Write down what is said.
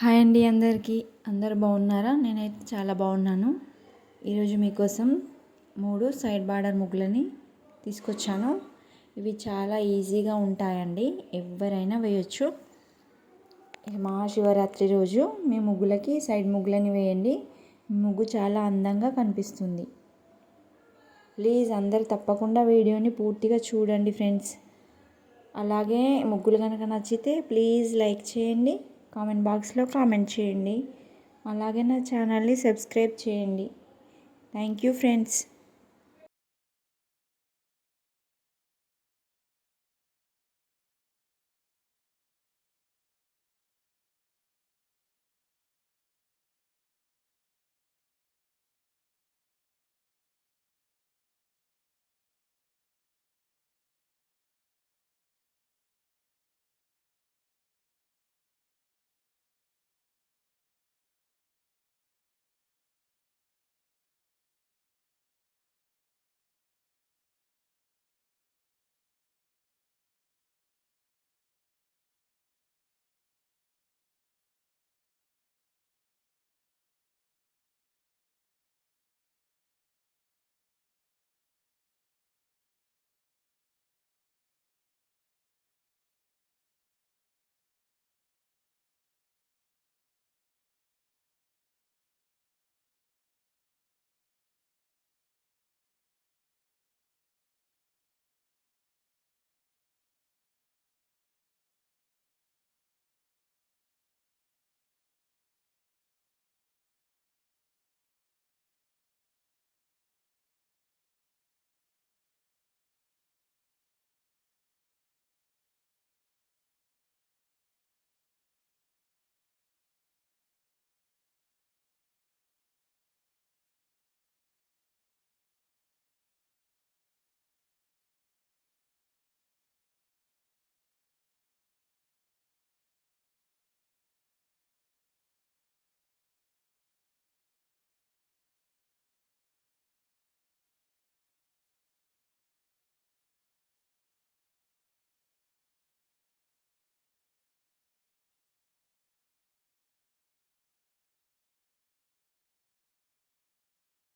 Hi అండి అందరికీ. అందరు బాగున్నారా? నేనైతే చాలా బాగున్నాను. ఈరోజు మీకోసం మూడు సైడ్ బార్డర్ ముగ్గులని తీసుకొచ్చాను. ఇవి చాలా ఈజీగా ఉంటాయండి. ఎవరైనా వేయచ్చు. మహాశివరాత్రి రోజు. మీ ముగ్గులకి సైడ్ ముగ్గులని వేయండి. ముగ్గు చాలా అందంగా కనిపిస్తుంది. ప్లీజ్ అందరు తప్పకుండా వీడియోని పూర్తిగా చూడండి ఫ్రెండ్స్. అలాగే ముగ్గులు కనుక నచ్చితే ప్లీజ్ లైక్ చేయండి. కామెంట్ బాక్స్లో కామెంట్ చేయండి. అలాగే నా ఛానల్ని సబ్స్క్రైబ్ చేయండి. Thank you friends.